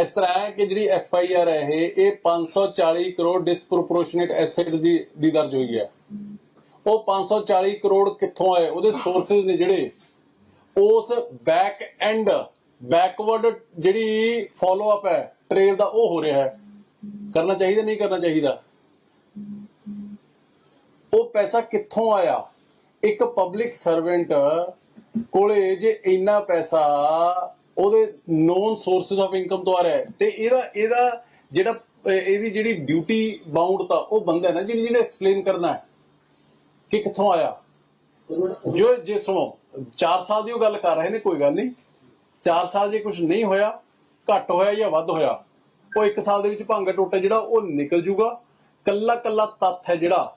ਇਸ ਤਰ੍ਹਾਂ ਹੈ ਕਿ ਜਿਹੜੀ ਐਫ ਆਈ ਆਰ ਹੈ ਇਹ ਇਹ 540 ਕਰੋੜ ਡਿਸਪ੍ਰੋਪੋਰਸ਼ਨੇਟ ਐਸੈਟ ਦੀ ਦੀ ਦਰਜ ਹੋਈ ਹੈ। ਉਹ 540 ਕਰੋੜ ਕਿੱਥੋਂ ਆਏ? ਉਹਦੇ ਸੋਰਸਸ ਨੇ ਜਿਹੜੇ ਉਸ ਬੈਕ ਐਂਡ ਬੈਕਵਰਡ ਜਿਹੜੀ ਫਾਲੋ ਅਪ ਹੈ ਟ੍ਰੇਲ ਦਾ ਉਹ ਹੋ ਰਿਹਾ ਹੈ। ਕਰਨਾ ਚਾਹੀਦਾ, ਨਹੀਂ ਕਰਨਾ ਚਾਹੀਦਾ? ਉਹ ਪੈਸਾ ਕਿੱਥੋਂ ਆਇਆ? ਇੱਕ ਪਬਲਿਕ ਸਰਵੈਂਟ ਕੋਲੇ ਜੇ ਇੰਨਾ ਪੈਸਾ ਉਹਦੇ ਨੋਨ ਸੋਰਸਸ ਆਫ ਇਨਕਮ ਤੋਂ ਆ ਰਿਹਾ ਹੈ। ਤੇ ਇਹਦਾ ਇਹਦਾ ਜਿਹੜਾ ਇਹਦੀ ਜਿਹੜੀ ਡਿਊਟੀ ਬਾਉਂਡ ਤਾਂ ਉਹ ਬੰਦਾ ਨਾ, ਜਿਹਨੇ ਜਿਹਨੇ ਐਕਸਪਲੇਨ ਕਰਨਾ ਹੈ ਕਿ ਕਿੱਥੋਂ ਆਇਆ। ਜੋ, ਜੇ ਸੁਣੋ 4 ਸਾਲ ਦੀ ਉਹ ਗੱਲ ਕਰ ਰਹੇ ਨੇ, ਕੋਈ ਗੱਲ ਨਹੀਂ। 4 ਸਾਲ ਜੇ ਕੁਝ ਨਹੀਂ ਹੋਇਆ, ਘੱਟ ਹੋਇਆ ਜਾਂ ਵੱਧ ਹੋਇਆ, ਉਹ 1 ਸਾਲ ਦੇ ਵਿੱਚ ਭੰਗ ਟੋਟਾ ਜਿਹੜਾ, ਉਹ ਨਿਕਲ ਜੂਗਾ। ਕੱਲਾ ਕੱਲਾ ਤੱਥ ਹੈ ਜਿਹੜਾ,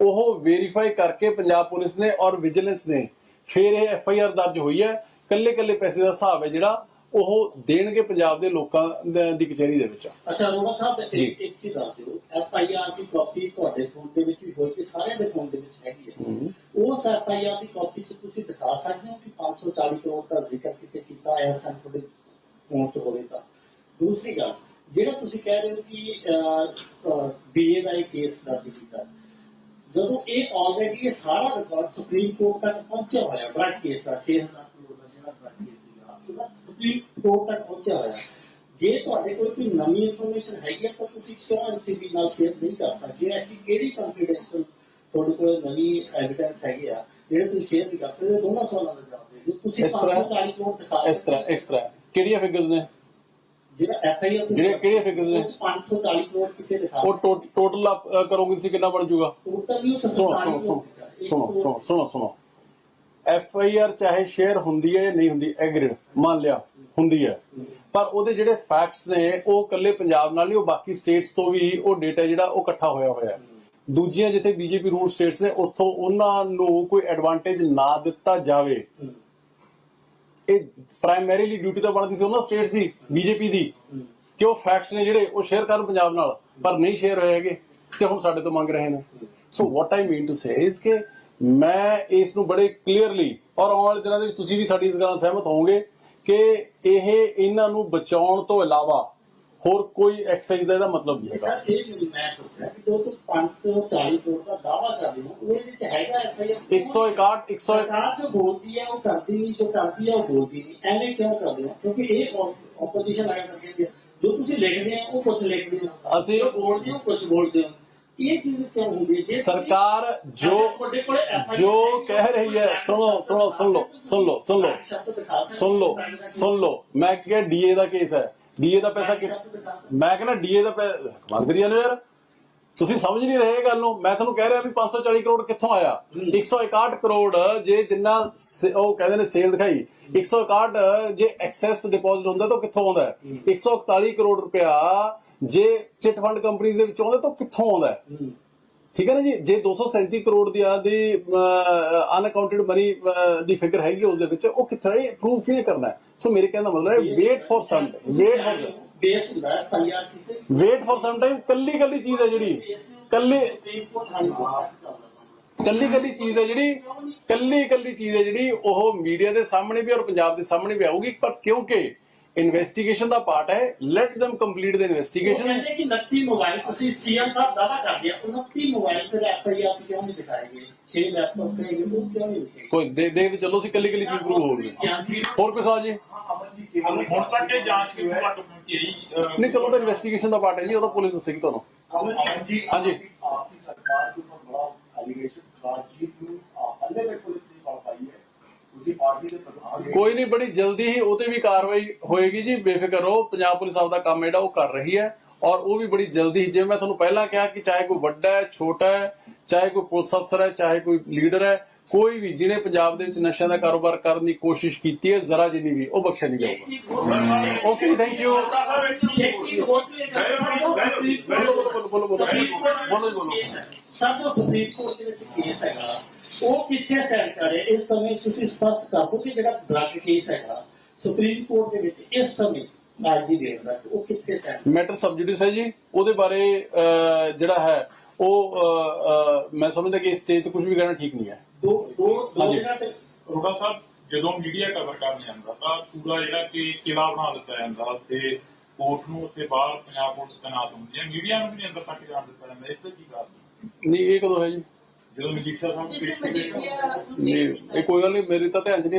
ਉਹ ਵੈਰੀਫਾਈ ਕਰਕੇ ਪੰਜਾਬ ਪੁਲਿਸ ਨੇ ਔਰ ਵਿਜੀਲੈਂਸ ਨੇ, ਫਿਰ ਇਹ ਐਫ ਆਈ ਆਰ ਦਰਜ ਹੋਈ ਹੈ। ਕੱਲੇ ਕੱਲੇ ਪੈਸੇ ਦਾ ਹਿਸਾਬ ਹੈ ਜਿਹੜਾ ਉਹ ਦੇਣਗੇ ਪੰਜਾਬ ਦੇ ਲੋਕਾਂ ਦੇ- ਕਚਹਿਰੀ ਦੇ ਵਿੱਚ। ਅੱਛਾ ਰੋੜਾ ਸਾਹਿਬ। ਇੱਕ ਇੱਕ ਚੀਜ਼ ਦੱਸ ਦਿਓ। ਐਫ ਆਈ ਆਰ ਦੀ ਕਾਪੀ ਤੁਹਾਡੇ ਫੋਨ ਦੇ ਵਿੱਚ ਵੀ ਹੋਈ ਕਿ ਸਾਰਿਆਂ ਦੇ ਫੋਨ ਦੇ ਵਿੱਚ ਹੈਗੀ ਹੈ। ਉਸ ਐਫ ਆਈ ਆਰ ਦੀ ਕਾਪੀ 'ਚ ਤੁਸੀਂ ਦਿਖਾ ਸਕਦੇ ਹੋ ਕਿ 540 ਕਰੋੜ ਦਾ ਜ਼ਿਕਰ ਕਿਤੇ ਕੀਤਾ ਹੈ ਇਸ ਟਾਈਮ ਤੁਹਾਡੇ ਫੋਨ 'ਚ ਹੋਵੇ ਤਾਂ। ਦੂਸਰੀ ਗੱਲ ਜਿਹੜਾ ਤੁਸੀਂ ਕਹਿ ਰਹੇ ਹੋ ਕਿ ਬੀਏ ਦਾ ਇਹ ਕੇਸ ਦਰਜ ਕੀਤਾ। ਜਦੋਂ ਇਹ ਆਲਰੇਡੀ ਇਹ ਸਾਰਾ ਰਿਕਾਰਡ ਸੁਪਰੀਮ ਕੋਰਟ ਤੱਕ ਪਹੁੰਚਿਆ ਹੋਇਆ ਡਰਗ ਕੇਸ ਦਾ 6000 ਕਰੋੜ ਦਾ ਜਿਹੜਾ ਡਰਗ ਕੇਸ ਸੀਗਾ ਉਹਦਾ ਸੁਪਰੀਮ ਕੋਰਟ ਤੱਕ ਪਹੁੰਚਿਆ ਹੋਇਆ। ਜੇ ਤੁਹਾਡੇ ਕੋਲ ਕੋਈ ਨਵੀਂ ਇਨਫੋਰਮੇਸ਼ਨ ਹੈਗੀ ਹੈ ਤਾਂ ਤੁਸੀਂ ਕਿਉਂ ਐਨਸੀਬੀ ਨਾਲ ਸ਼ੇਅਰ ਨਹੀਂ ਕਰ ਸਕਦੇ। ਐਸੀ ਕਿਹੜੀ ਕੰਫੀਡੈਂਸ਼ੀਅਲ ਤੁਹਾਡੇ ਕੋਲ ਨਵੀਂ ਐਵੀਡੈਂਸ ਹੈਗੀ ਆ ਜਿਹੜੇ ਤੁਸੀਂ ਸ਼ੇਅਰ ਨਹੀਂ ਕਰ ਸਕਦੇ ਦੋਨਾਂ ਸਵਾਲਾਂ ਦਾ ਜਵਾਬ ਦੇ ਦਿਓ। ਤੁਸੀਂ ਇਸ ਤਰ੍ਹਾਂ- 540 ਕਰੋੜ ਦਿਖਾ ਇਸ ਤਰ੍ਹਾਂ ਇਸ ਤਰ੍ਹਾਂ। ਕਿਹੜੀਆਂ ਫਿਗਰਸ ਨੇ? ਜਿਹੜਾ ਐਫ ਆਈ ਆਰ ਜਿਹੜੇ- ਕਿਹੜੀਆਂ figures ਨੇ? 540 ਕਰੋੜ ਕਿੱਥੇ ਦਿਖਾ ਉਹ ਟੋਟਲ ਆਪ ਕਰੋਗੇ ਤੁਸੀਂ ਕਿੰਨਾ ਬਣ ਜਾਊਗਾ? ਟੋਟਲ ਹੀ ਸੁਣੋ 47 ਸੁਣੋ ਸੁਣੋ ਸੁਣੋ ਸੁਣੋ ਸੁਣੋ ਸੁਣੋ। ਐਫ ਆਈ ਆਰ ਚਾਹੇ ਸ਼ੇਅਰ ਹੁੰਦੀ ਹੈ ਜਾਂ ਨਹੀਂ ਹੁੰਦੀ ਐਗਰੀਡ ਮੰਨ ਲਿਆ। ਹੁੰਦੀ ਹੈ। ਪਰ ਉਹਦੇ ਜਿਹੜੇ ਫੈਕਟਸ ਨੇ, ਉਹ ਕੱਲੇ ਪੰਜਾਬ ਨਾਲ ਨਹੀਂ, ਉਹ ਬਾਕੀ ਸਟੇਟਸ ਤੋਂ ਵੀ ਉਹ ਡੇਟਾ ਜਿਹੜਾ, ਉਹ ਇਕੱਠਾ ਹੋਇਆ ਹੋਇਆ ਹੈ। ਦੂਜੀਆਂ ਜਿੱਥੇ ਬੀਜੇਪੀ ਰੂਲ ਸਟੇਟਸ ਨੇ, ਉੱਥੋਂ ਉਹਨਾਂ ਨੂੰ ਕੋਈ ਐਡਵਾਂਟੇਜ ਨਾ ਦਿੱਤਾ ਜਾਵੇ। ਇਹ ਪ੍ਰਾਇਮਰੀਲੀ ਡਿਊਟੀ ਤਾਂ ਬਣਦੀ ਸੀ ਉਹਨਾਂ ਸਟੇਟਸ ਦੀ ਬੀਜੇਪੀ ਦੀ। ਕਿ ਉਹ ਫੈਕਟਸ ਨੇ ਜਿਹੜੇ, ਉਹ ਸ਼ੇਅਰ ਕਰਨ ਪੰਜਾਬ ਨਾਲ, ਪਰ ਨਹੀਂ ਸ਼ੇਅਰ ਹੋਏ ਹੈਗੇ, ਤੇ ਹੁਣ ਸਾਡੇ ਤੋਂ ਮੰਗ ਰਹੇ ਨੇ। ਸੋ ਵਾਟ ਆਈ ਮੀਨ ਟੂ ਸੇ ਇਸ ਕਿ ਮੈਂ ਇਸ ਨੂੰ ਬੜੇ ਕਲੀਅਰਲੀ ਔਰ ਆਉਣ ਵਾਲੇ ਦਿਨਾਂ ਦੇ ਵਿੱਚ ਤੁਸੀਂ ਵੀ ਸਾਡੀ ਇਸ ਗੱਲ ਨਾਲ ਸਹਿਮਤ ਹੋਵੋਗੇ ਕਿ ਇਹ ਇਹਨਾਂ ਨੂੰ ਬਚਾਉਣ ਤੋਂ ਇਲਾਵਾ ਹੋਰ ਕੋਈ ਐਕਸਰਸਾਈਜ਼ ਦਾ ਇਹਦਾ ਮਤਲਬ ਨਹੀਂ ਹੈਗਾ। ਸਰ ਇਹ ਮੈਂ ਪੁੱਛਿਆ ਕਿ ਜੋ ਤੁਸੀਂ 540 ਕਰੋੜ ਦਾ ਦਾਵਾ ਕਰਦੇ ਹੋ ਉਹਦੇ ਵਿੱਚ ਹੈਗਾ ਐਫ ਆਈ ਆਰ 161 100 ਸਰਕਾਰ ਜੋ ਬੋਲਦੀ ਹੈ ਉਹ ਕਰਦੀ ਨਹੀਂ ਜੋ ਕਰਦੀ ਹੈ ਉਹ ਬੋਲਦੀ ਨਹੀਂ। ਐਵੇਂ ਕਿਉਂ ਕਰਦੇ ਹੋ? ਕਿਉਂਕਿ ਇਹ ਆਪੋਜੀਸ਼ਨ ਆਇਆ ਕਰਕੇ ਜੋ ਤੁਸੀਂ ਲਿਖਦੇ ਹੋ ਉਹ ਕੁਝ ਲਿਖਦੇ ਹੋ। ਅਸੀਂ- ਬੋਲਦੇ ਹੋ ਕੁਝ ਬੋਲਦੇ ਹੋ। ਇਹ ਚੀਜ਼ ਕਿਉਂ ਹੁੰਦੀ ਹੈ? ਜੇ ਤੁਸੀਂ- ਸਰਕਾਰ ਜੋ ਤੁਹਾਡੇ ਕੋਲੇ FIR ਜੋ ਕਹਿ ਰਹੀ ਹੈ ਸੁਣੋ ਸੁਣੋ ਸੁਣ ਲਓ ਸੁਣ ਲਓ ਸੁਣ ਲਓ ਸੁਣ ਲਓ। ਸੁਣ ਲਓ। ਮੈਂ ਕਿਹਾ ਡੀਏ ਦਾ ਕੇਸ ਹੈ। ਡੀਏ ਦਾ ਪੈਸਾ ਕਿ ਮੈਂ ਕਹਿੰਦਾ ਡੀਏ ਦਾ ਪੈਸਾ ਕਮਾਲ ਕਰੀ ਜਾਂਦੇ ਯਾਰ। ਤੁਸੀਂ ਸਮਝ ਨਹੀਂ ਰਹੇ ਗੱਲ ਨੂੰ। ਮੈਂ ਤੁਹਾਨੂੰ ਕਹਿ ਰਿਹਾ ਵੀ 540 ਕਰੋੜ ਕਿੱਥੋਂ ਆਇਆ? 161 ਕਰੋੜ ਜੇ ਜਿੰਨਾ ਉਹ ਕਹਿੰਦੇ ਨੇ ਸੇਲ ਦਿਖਾਈ 161 ਜੇ ਐਕਸੈਸ ਡਿਪੋਜ਼ਿਟ ਹੁੰਦਾ ਤਾਂ ਕਿੱਥੋਂ ਆਉਂਦਾ ਹੈ? 141 ਕਰੋੜ ਰੁਪਇਆ ਜੇ ਚਿਟ ਫੰਡ ਕੰਪਨੀਆਂ ਦੇ ਵਿੱਚ ਆਉਂਦਾ ਤਾਂ ਕਿੱਥੋਂ ਆਉਂਦਾ ਠੀਕ ਹੈ ਨਾ ਜੀ? ਜੇ 237 ਕਰੋੜ ਦੀ ਆ ਦੀ ਅਨਕਾਊਂਟਡ ਮਨੀ ਦੀ ਫਿਗਰ ਹੈਗੀ ਉਸ ਦੇ ਵਿੱਚ ਉਹ ਕਿੱਥੇ ਇਹ ਪ੍ਰੂਫ ਕਿਵੇਂ ਕਰਨਾ ਸੋ ਮੇਰੇ ਕਹਿੰਦਾ ਮਤਲਬ ਹੈ wait for some wait for wait for some time ਕੱਲੀ ਕੱਲੀ ਚੀਜ਼ ਹੈ ਜਿਹੜੀ। ਕੱਲੀ ਕੱਲੀ ਕੱਲੀ ਚੀਜ਼ ਹੈ ਜਿਹੜੀ ਕੱਲੀ ਕੱਲੀ ਚੀਜ਼ ਹੈ ਜਿਹੜੀ ਉਹ ਮੀਡੀਆ ਦੇ ਸਾਹਮਣੇ ਵੀ ਔਰ ਪੰਜਾਬ ਦੇ ਸਾਹਮਣੇ ਵੀ ਆਊਗੀ ਪਰ ਕਿਉਂਕਿ ਇਨਵੈਸਟੀਗੇਸ਼ਨ ਦਾ ਪਾਰਟ ਹੈ। Let them complete the investigation ਕਹਿੰਦੇ ਕਿ 29 ਮੋਬਾਈਲ ਤੁਸੀਂ ਸੀਐਮ ਸਾਹਿਬ ਦਾਵਾ ਕਰਦੇ ਆ 29 ਮੋਬਾਈਲ ਤੇ ਐਫਆਈਆਰ ਕਿਉਂ ਨਹੀਂ ਦਿਖਾਏ ਗਏ? 6 ਲੈਪਟਾਪ ਤੇ ਕਿਉਂ ਨਹੀਂ ਕੋਈ ਦੇ ਦੇ ਚਲੋ ਅਸੀਂ ਕੱਲੀ ਕੱਲੀ ਚੀਜ਼ ਪ੍ਰੂਵ ਹੋ ਹੋਰ ਕੋਈ ਸਵਾਲ ਜੀ? ਹੁਣ ਤੱਕ ਇਹ ਜਾਂਚ ਕਿਉਂ ਘੱਟ ਪਹੁੰਚੀ ਰਹੀ ਨਹੀਂ ਚਲੋ ਤਾਂ ਇਨਵੈਸਟੀਗੇਸ਼ਨ ਦਾ ਪਾਰਟ ਹੈ ਜੀ ਉਹ ਤਾਂ ਪੁਲਿਸ ਦੱਸੇਗੀ ਤੁਹਾਨੂੰ। ਹਾਂਜੀ। ਆਪਕੀ ਸਰਕਾਰ ਦੇ ਉੱਪਰ ਬੜਾ ਅਲੀਗੇਸ਼ਨ ਰਾਜੀਵ ਨੂੰ ਅੰਦਰ ਤੱਕ ਕੋਈ ਨਹੀਂ, ਬੜੀ ਜਲਦੀ ਹੀ ਉਹ ਤੇ ਵੀ ਕਾਰਵਾਈ ਹੋਏਗੀ ਜੀ। ਬੇਫਿਕਰ ਰਹੋ, ਪੰਜਾਬ ਪੁਲਿਸ ਆਪਦਾ ਕੰਮ ਜਿਹੜਾ ਉਹ ਕਰ ਰਹੀ ਹੈ ਔਰ ਉਹ ਵੀ ਬੜੀ ਜਲਦੀ ਜਿਵੇਂ ਮੈਂ ਤੁਹਾਨੂੰ ਪਹਿਲਾਂ ਕਿਹਾ ਕਿ ਚਾਹੇ ਕੋਈ ਵੱਡਾ ਹੈ, ਛੋਟਾ ਹੈ, ਚਾਹੇ ਕੋਈ ਪੁਲਿਸ ਅਫਸਰ ਹੈ, ਚਾਹੇ ਕੋਈ ਲੀਡਰ ਹੈ, ਕੋਈ ਵੀ ਜਿਹਨੇ ਪੰਜਾਬ ਦੇ ਵਿੱਚ ਨਸ਼ਿਆਂ ਦਾ ਕਾਰੋਬਾਰ ਕਰਨ ਦੀ ਕੋਸ਼ਿਸ਼ ਕੀਤੀ ਹੈ, ਜ਼ਰਾ ਜਿੰਨੀ ਵੀ, ਉਹ ਬਖਸ਼ਿਆ ਨਹੀਂ ਇੱਕ ਜਾਊਗਾ। ਓਕੇ ਥੈਂਕ ਯੂ ਬੋਲੋ ਬੋਲੋ ਬੋਲੋ ਬੋਲੋ। ਬੋਲੋ ਬੋਲੋ। ਸਭ ਤੋਂ ਸੁਪਰੀਮ ਕੋਰਟ ਦੇ ਵਿੱਚ ਕੇਸ ਹੈਗਾ। ਉਹ ਕਿੱਥੇ ਸਟੈਂਡ ਕਰ ਰਿਹਾ? ਇਸ ਸਮੇਂ ਤੁਸੀਂ ਸਪਸ਼ਟ ਕਰ ਦਿਓ ਕਿ ਜਿਹੜਾ ਡਰਗ ਕੇਸ ਹੈਗਾ ਸੁਪਰੀਮ ਕੋਰਟ ਦੇ ਵਿੱਚ ਇਸ ਸਮੇਂ ਅੱਜ ਦੀ ਡੇਟ ਤੱਕ ਉਹ ਕਿੱਥੇ ਸਟੈਂਡ ਮੈਟਰ ਸਬਜੂਡਿਸ ਹੈ ਜੀ। ਉਹਦੇ ਬਾਰੇ ਜਿਹੜਾ ਹੈ ਉਹ ਮੈਂ ਸਮਝਦਾ ਕਿ ਇਸ ਸਟੇਜ ਤੇ ਕੁਝ ਵੀ ਕਹਿਣਾ ਠੀਕ ਨਹੀਂ ਹੈ। ਦੋ ਦੋ। ਜਗ੍ਹਾ ਤੇ ਰੋੜਾ ਸਾਹਿਬ ਜਦੋਂ ਮੀਡੀਆ ਕਵਰ ਕਰਨ ਜਾਂਦਾ ਤਾਂ ਪੂਰਾ ਜਿਹੜਾ ਕਿ ਕਿਲਾ ਬਣਾ ਦਿੱਤਾ ਜਾਂਦਾ ਤੇ ਕੋਰਟ ਨੂੰ ਉੱਥੇ ਬਾਹਰ ਪੰਜਾਬ ਪੁਲਿਸ ਤੈਨਾਤ ਹੁੰਦੀ ਹੈ। ਮੀਡੀਆ ਨੂੰ ਵੀ ਨਹੀਂ ਅੰਦਰ ਤੱਕ ਜਾਣ ਦਿੱਤਾ ਜਾਂਦਾ ਇਸ ਤੇ ਕੀ ਗੱਲ ਨਹੀਂ ਇਹ ਕਦੋਂ ਹੈ ਜੀ? ਜਦੋਂ ਮਜੀਠੀਆ ਸਾਹਿਬ ਪੇਸ਼ ਕੀਤੇ ਨਹੀਂ ਇਹ ਕੋਈ ਗੱਲ ਨਹੀਂ ਮੇਰੀ ਤਾਂ ਧਿਆਨ ਚ ਨਹੀਂ